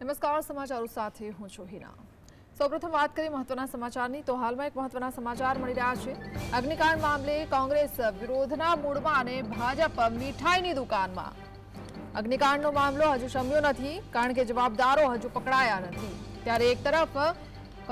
નમસ્કાર, સમાચારો સાથે હું છું હિના. સૌપ્રથમ વાત કરીએ મહત્વના સમાચારની, તો હાલમાં એક મહત્વના સમાચાર મળી રહ્યા છે. અગ્નિકાંડ મામલે કોંગ્રેસ વિરોધના મૂડમાં અને ભાજપ મીઠાઈની દુકાનમાં. અગ્નિકાંડનો મામલો હજુ શમ્યો નથી, કારણ કે જવાબદારો હજુ પકડાયા નથી. ત્યારે એક તરફ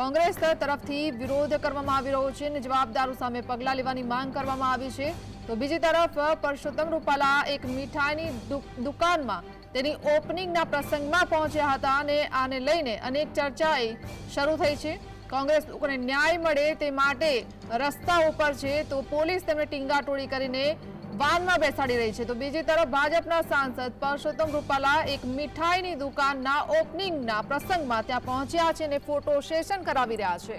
કોંગ્રેસ તરફથી વિરોધ કરવામાં આવી રહ્યો છે અને જવાબદારો સામે પગલાં લેવાની માંગ કરવામાં આવી છે. તો બીજી તરફ પરસોત્તમ રૂપાલા એક મીઠાઈની દુકાનમાં તેની ઓપનિંગના પ્રસંગમાં પહોંચ્યા હતા અને આને લઈને અનેક ચર્ચાએ શરૂ થઈ છે. કોંગ્રેસ લોકોને ન્યાય મળે તે માટે રસ્તા ઉપર છે તો પોલીસ તેમને ટીંગાટોળી કરીને વાનમાં બેસાડી રહી છે. તો બીજી તરફ ભાજપના સાંસદ પરસોત્તમ રૂપાલા એક મીઠાઈની દુકાનના ઓપનિંગના પ્રસંગમાં ત્યાં પહોંચ્યા છે અને ફોટો સેશન કરાવી રહ્યા છે.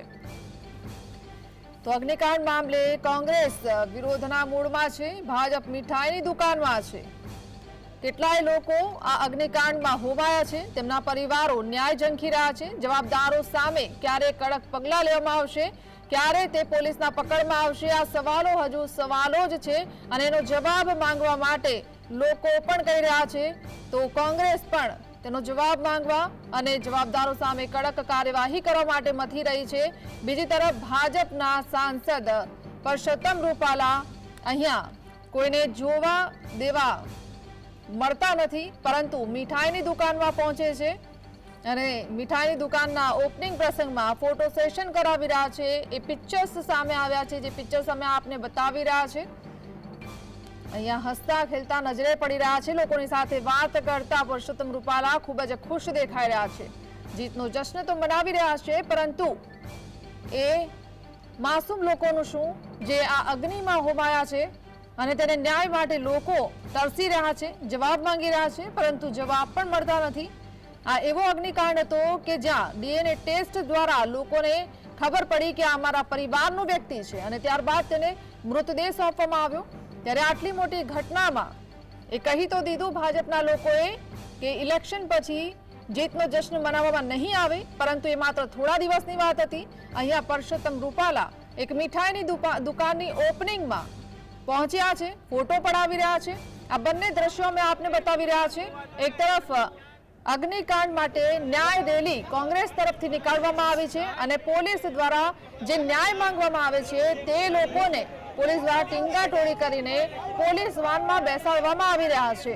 તો અગ્નિકાંડ મામલે કોંગ્રેસ વિરોધના મૂળમાં છે. ભાજપ મીઠાઈની દુકાનમાં છે. કેટલાય લોકો આ અગ્નિકાંડમાં હોવાયા છે. તેમના પરિવારો ન્યાય ઝંખી રહ્યા છે. જવાબદારો સામે ક્યારે કડક પગલાં લેવામાં આવશે? ક્યારે તે પોલીસના પકડમાં આવશે? આ સવાલો હજુ સવાલો જ છે અને એનો જવાબ માંગવા માટે લોકો પણ કહી રહ્યા છે. તો કોંગ્રેસ પણ તેનો જવાબ માંગવા અને જવાબદારો સામે કડક કાર્યવાહી કરવા માટે મથી રહી છે. બીજી તરફ ભાજપના સાંસદ પરસોત્તમ રૂપાલા અહીંયા કોઈને જોવા દેવા મળતા નથી, પરંતુ મીઠાઈની દુકાનમાં પહોંચે છે. અને મીઠાઈની દુકાનના ઓપનિંગ પ્રસંગમાં ફોટો સેશન કરાવી રહ્યા છે. એ પિક્ચર્સ સામે આવ્યા છે, જે પિક્ચર્સ અમે આપને બતાવી રહ્યા છે. અહીંયા હસતા ખેલતા નજરે પડી રહ્યા છે. લોકોની સાથે વાત કરતા પુરુષોત્તમ રૂપાલા ખૂબ જ ખુશ દેખાઈ રહ્યા છે. જીતનો જશ્ન તો મનાવી રહ્યા છે, પરંતુ એ માસૂમ લોકોનું શું? જે આ અગ્નિમાં હોમાયા છે અને તેને ન્યાય માટે લોકો તરસી રહ્યા છે, જવાબ માંગી રહ્યા છે, પરંતુ જવાબ પણ મળતા નથી. આ એવો અગ્નિકાંડ હતો કે જ્યાં ડીએનએ ટેસ્ટ દ્વારા લોકોને ખબર પડી કે આ અમારા પરિવારનો વ્યક્તિ છે અને ત્યારબાદ તેને મૃતદેહ સોંપવામાં આવ્યો. ત્યારે આટલી મોટી ઘટનામાં એ કહી તો દીધું ભાજપના લોકોએ કે ઇલેક્શન પછી જીતનો જશ્ન મનાવવામાં નહીં આવે, પરંતુ એ માત્ર થોડા દિવસની વાત હતી. અહીંયા પરસોત્તમ રૂપાલા એક મીઠાઈની દુકાનની ઓપનિંગમાં પહોંચ્યા છે, ફોટો પડાવી રહ્યા છે. આ બંને દ્રશ્યો અમે આપને બતાવી રહ્યા છે. એક તરફ, અગ્નિકાંડ માટે ન્યાય રેલી કોંગ્રેસ તરફથી નીકાળવામાં આવી છે અને પોલીસ દ્વારા જે ન્યાય માંગવામાં આવે છે, તે લોકોને પોલીસ દ્વારા ટીંગાટોળી કરીને પોલીસ વાનમાં બેસાડવામાં આવી રહ્યા છે.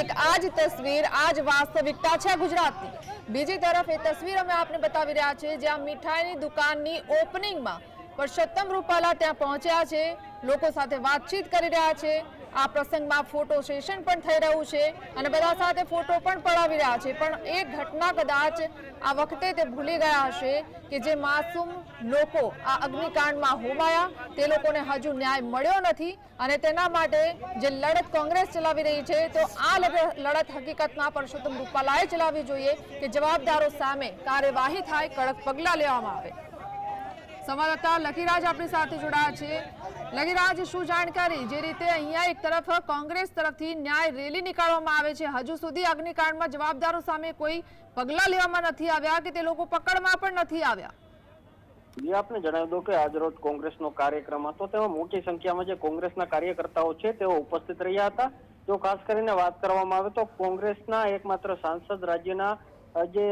એક આ જ તસવીર, આ જ વાસ્તવિકતા છે ગુજરાતની. બીજી તરફ, એ તસવીર અમે આપને બતાવી રહ્યા છે જ્યાં મીઠાઈની દુકાનની ઓપનિંગમાં પરસોત્તમ રૂપાલા ત્યાં પહોંચ્યા છે. લોકો સાથે વાતચીત કરી રહ્યા છે. આ પ્રસંગમાં ફોટો સેશન પણ થઈ રહ્યું છે અને બધા સાથે ફોટો પણ પડાવી રહ્યા છે. પણ એ ઘટના કદાચ આ વખતે તે ભૂલી ગયા હશે કે જે માસૂમ લોકો આ અગ્નિકાંડમાં હોમાયા, તે લોકોને હજુ ન્યાય મળ્યો નથી અને તેના માટે જે લડત કોંગ્રેસ ચલાવી રહી છે, તો આ લડ- લડત હકીકતમાં પરસોત્તમ રૂપાલાએ ચલાવવી જોઈએ કે જવાબદારો સામે કાર્યવાહી થાય, કડક પગલાં લેવામાં આવે. સંવાદદાતા લકીરાજ આપણી સાથે જોડાયા છે. લકીરાજ શું જાણકારી? જે રીતે અહીંયા એક તરફ કોંગ્રેસ તરફથી ન્યાય રેલી નીકાળવામાં આવે છે. હજુ સુધી અગ્નિકાંડમાં જવાબદારો સામે કોઈ પગલાં લેવામાં નથી આવ્યા કે તે લોકો પકડમાં પણ નથી આવ્યા? જે, આપને જણાવી દઉં કે આજરોજ કોંગ્રેસનો કાર્યક્રમ હતો. તેમાં મોટી સંખ્યામાં જે કોંગ્રેસના કાર્યકર્તાઓ છે, તેઓ ઉપસ્થિત રહ્યા હતા. જો ખાસ કરીને વાત કરવામાં આવે તો કોંગ્રેસના એકમાત્ર સાંસદ રાજ્યના જે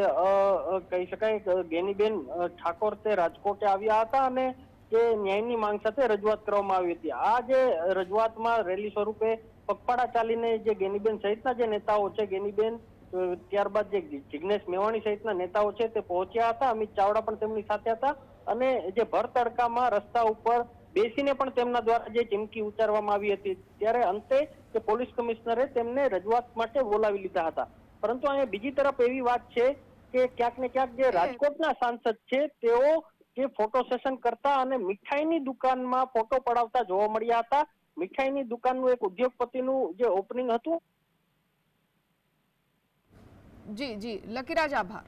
કહી શકાય ગેનીબેન ઠાકોર તે રાજકોટે આવ્યા હતા અને જે ન્યાયની માંગ સાથે રજૂઆત કરવામાં આવી હતી. આ જે રજૂઆતમાં રેલી સ્વરૂપે પગપાળા ચાલીને જે ગેનીબેન સહિતના જે નેતાઓ છે, ગેનીબેન ત્યારબાદ જે જિગ્નેશ મેવાણી સહિતના નેતાઓ છે તે પહોંચ્યા હતા. અમિત ચાવડા પણ તેમની સાથે હતા અને જે ભર તડકામાં રસ્તા ઉપર બેસીને પણ તેમના દ્વારા જે ચીમકી ઉચ્ચારવામાં આવી હતી. ત્યારે અંતે પોલીસ કમિશનરે તેમને રજૂઆત માટે બોલાવી લીધા હતા. પરંતુ અહીંયા બીજી તરફ એવી વાત છે કે ક્યાંક ને ક્યાંક જે રાજકોટના સાંસદ છે તેઓ જે ફોટો સેશન કરતા અને મીઠાઈની દુકાનમાં ફોટો પડાવતા જોવા મળ્યા હતા. મીઠાઈની દુકાનનું એક ઉદ્યોગપતિનું જે ઓપનિંગ હતું? જી જી. લકીરાજ આભાર.